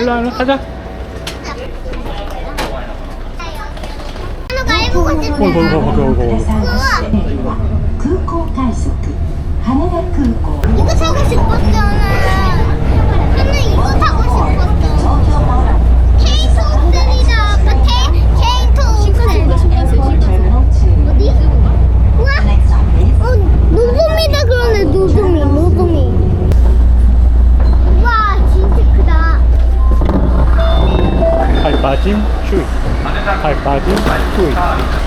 일로 일로 가자. 한우가 일곱 번째. 어, 이거 타고 싶었잖아. 발 빠짐, 슈이. 발 빠짐, 슈이.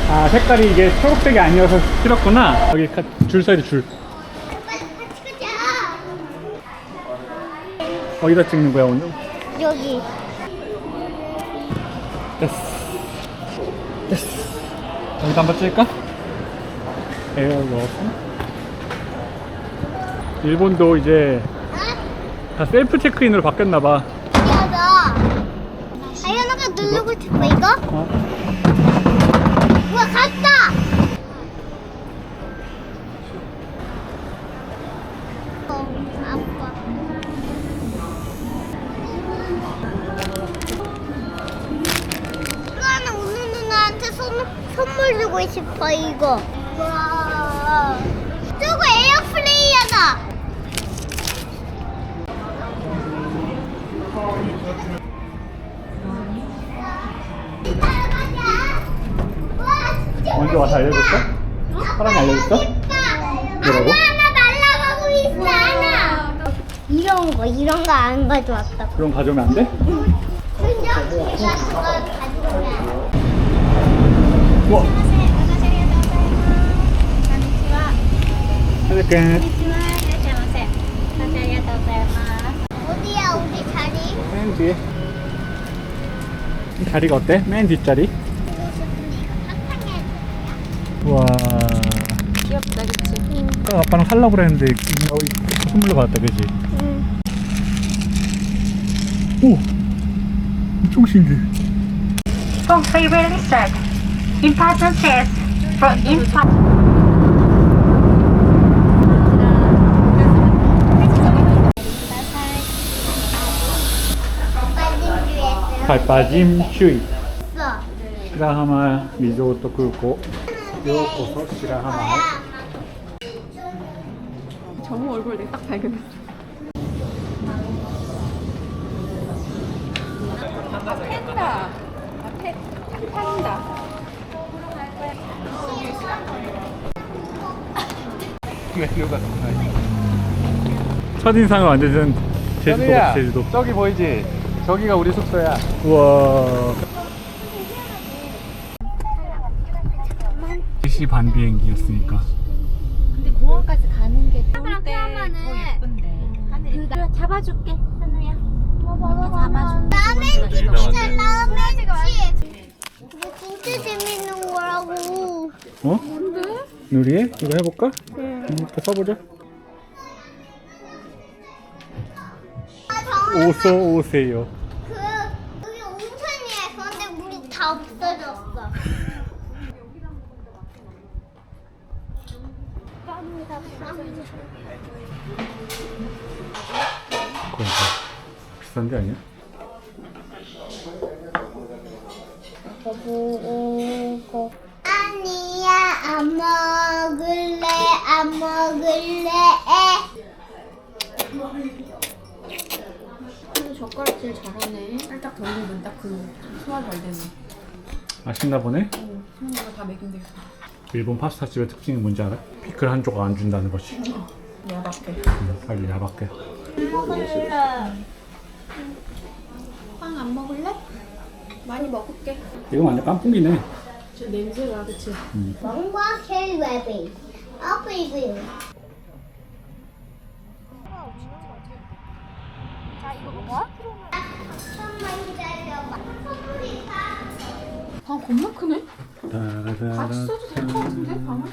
아, 색깔이 이게 초록색이 아니어서 싫었구나. 여기 가- 줄 서야 돼, 줄. 어디다 찍는 거야, 오늘? 여기. 됐어. 됐어. 여기다 한번 찍을까? 에어로스. 일본도 이제 아? 다 셀프 체크인으로 바뀌었나봐. 아연아가 누르고 싶어 이거? 어? 우와 갔다. 어, 아빠. 나는 오늘 누나한테 선, 선물 주고 싶어 이거. 와. 저거 에어플레이어다. 먼저 와서 알려줬어? 사람이 알려줬어? 뭐라고? 하나 날아가고 있어 하나. 이런 거 이런 거 안 가져왔다. 그럼 가져오면 안 돼? 그냥 제가 저거 가져오면. 우와. 하늘끝. 어디야 우리 자리? 맨 뒤에. 이 자리가 어때? 맨 뒷자리? 그리고 싶은데 이거 사탕에. 우 와. 귀엽다 그치? 아까 아빠랑 살라고 그랬는데 어, 선물로 받았다 그지? 응. 오! 엄청 신기해 Complete research. Important test for infant. 발빠짐 슈이. 시라하마 리조또 굴고 요코소 시라하마 정우 얼굴 내가 딱 발견했어 팬다. 아, 팬, 팬다 첫인상은 완전 제주도 제주도. 저기 보이지? 저기가 우리 숙소야. 우와 3시 반 비행기였으니까 근데 공항까지 가는 게 좋을 때더 예쁜데 하늘이 그 잡아줄게 현우야 이렇게 라멘 잡아줄게 진짜 라멘치. 이거 진짜 재밌는 거라고. 어? 누리에? 이거 해볼까? 응 이거 써보자 아, 오소 오세요 그 여기 온천이야. 그런데 물이 다 없어졌어. 그건 뭐 비싼 데 아니야? 아니야 안 먹을래 안 먹을래. 현우 젓가락질 잘하네. 살짝 돌리면 딱그 소화 잘 되네. 맛있나 보네? 현우가 다 먹이면 되겠다 일본 파스타집의 특징이 뭔지 알아? 피클 한 조각 안 준다는 것이 야박해. 음, 빨리 야박해. 빵안 먹을래? 많이 먹을게. 이거 완전 깐풍기네. 저 냄새가 그치? 뭔가 켈레비 아빠 이거 자 이거 먹어? 잠깐만 선물이 다 방 겁나 크네? 같이 써도 될 것 같은데 방을?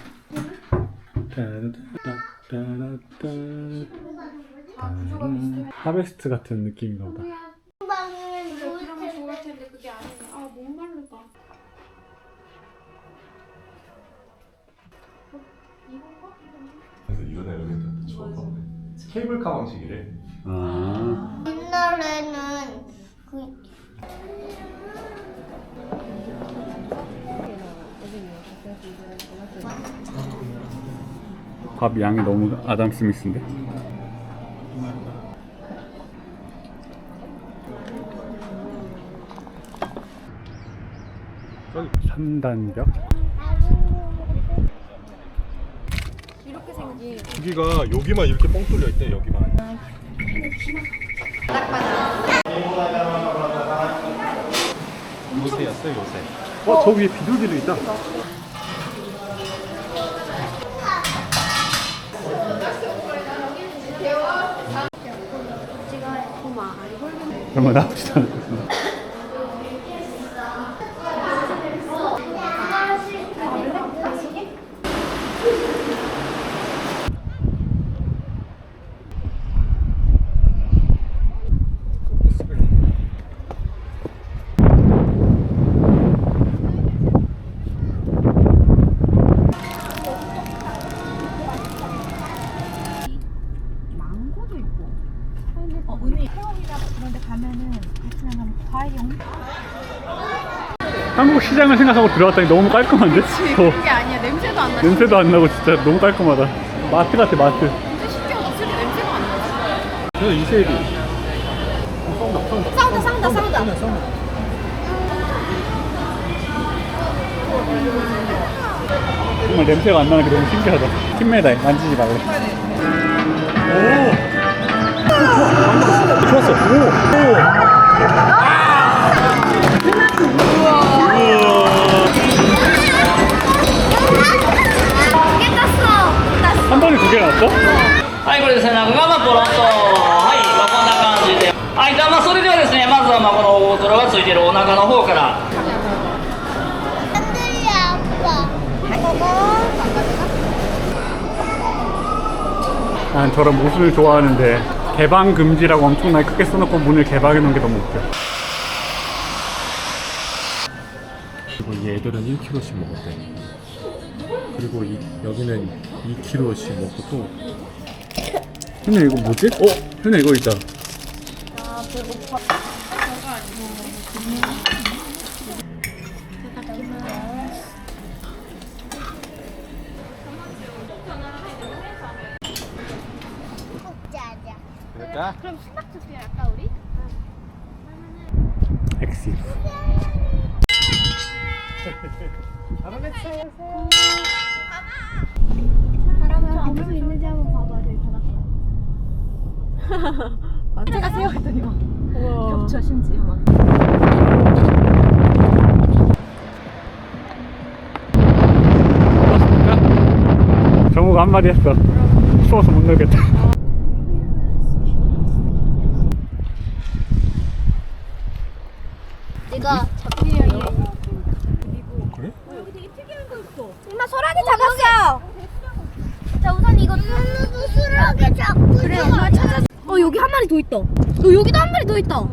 하베스트 같은 느낌인가 보다 방을 그러면 좋을 텐데 그게 아니네 아 목마르다 그래서 이러다 여기다 처음 봤네. 케이블카 방식이래. 아 옛날에는 밥 양이 너무 아담 스미스인데? 산단벽? 여기가 여기만 이렇게 뻥 뚫려 있대 여기만. 요새였어 요새. 어, 저 위에 비둘기도 있다. 정말 나쁘지 않을 것같습니다. 망고도 있고. 어, 은희 태국이나 그런 데 가면은 베트남 과일용 한국 시장을 생각하고 들어왔더니 너무 깔끔한데? 더 그게 아니야. 냄새도 안 나. 냄새도 안 나고 진짜 너무 깔끔하다. 마트 같아, 마트. 냄새가 안 나. 저는 이세리. 싸운다, 싸운다, 싸운다. 정말 냄새가 안 나는 게 너무 신기하다. 킴메달 만지지 말래. 오! 좋았어. 오! 오! 이게 はい、これですね、中がポロンと、はい、まあ、こんな感じで。はい、じゃあまあ、それではですね、まずはまあ、この大トロがついているお腹の方から。 흔들려 아빠. 난 저런 모순을 좋아하는데 개방 금지라고 엄청나게 크게 써놓고 문을 개방해 놓은 게 너무 웃겨. 그리고 얘들은 1kg씩 먹었대. 그리고 이, 여기는 2kg씩 먹고 또 현우 이거 뭐지? 어? 현우 이거 있다. 짜자. 그럴까? 그럼 수박 투표 할까 우리? 엑시. 사람 은 점수 있는지 한번 봐봐. 저기 바닥. 제가 세워했더니 막 겹쳐 심지어 막. 정우가 한마디 했어. 추워서 못 놀겠다. 내가 그래? 엄마 소라게 잡았어. 자 우선 이거 수라게 잡고 그래 엄마 찾았어. 어 여기 한 마리 더 있다. 어 여기도 한 마리 더 있다.